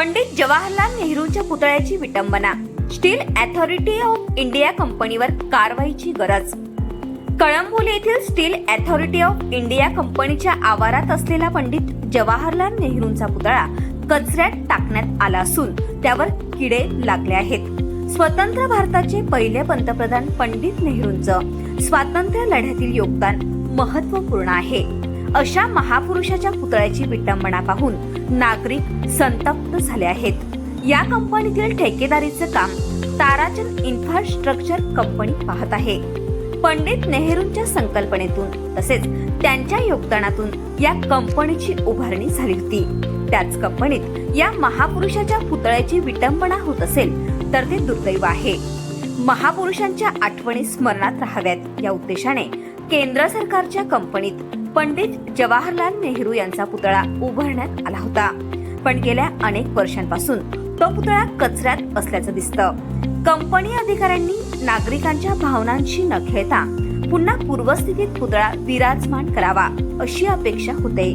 पंडित जवाहरलाल नेहरूंच्या पुतळ्याची विटंबना. Steel authority of India कंपनीवर कारवाईची गरज. कळंबोली येथील स्टील अथॉरिटी ऑफ इंडिया कंपनीच्या आवारात असलेला पंडित जवाहरलाल नेहरूंचा पुतळा कचऱ्यात टाकण्यात आला असून त्यावर किडे लागले आहेत. स्वतंत्र भारताचे पहिले पंतप्रधान पंडित नेहरूंचं स्वातंत्र्य लढ्यातील योगदान महत्त्वपूर्ण आहे. अशा महापुरुषाच्या पुतळ्याची विटंबना पाहून नागरिक संतप्त झाले आहेत. या कंपनीतील ठेकेदारीचं काम ताराचंद इन्फ्रास्ट्रक्चर कंपनी पाहत आहे. पंडित नेहरूंच्या संकल्पनेतून तसेच त्यांच्या योगदानातून या कंपनीची उभारणी झाली होती. त्याच कंपनीत या महापुरुषाच्या पुतळ्याची विटंबना होत असेल तर ते दुर्दैव आहे. महापुरुषांच्या आठवणी स्मरणात राहाव्यात या उद्देशाने केंद्र सरकारच्या कंपनीत पंडित जवाहरलाल नेहरू यांचा पुतळा उभारण्यात आला होता. पण गेल्या अनेक वर्षांपासून तो पुतळा कचऱ्यात असल्याचं दिसतं. कंपनी अधिकाऱ्यांनी नागरिकांच्या भावनांशी न खेळता पुन्हा पूर्वस्थितीत पुतळा विराजमान करावा अशी अपेक्षा होते.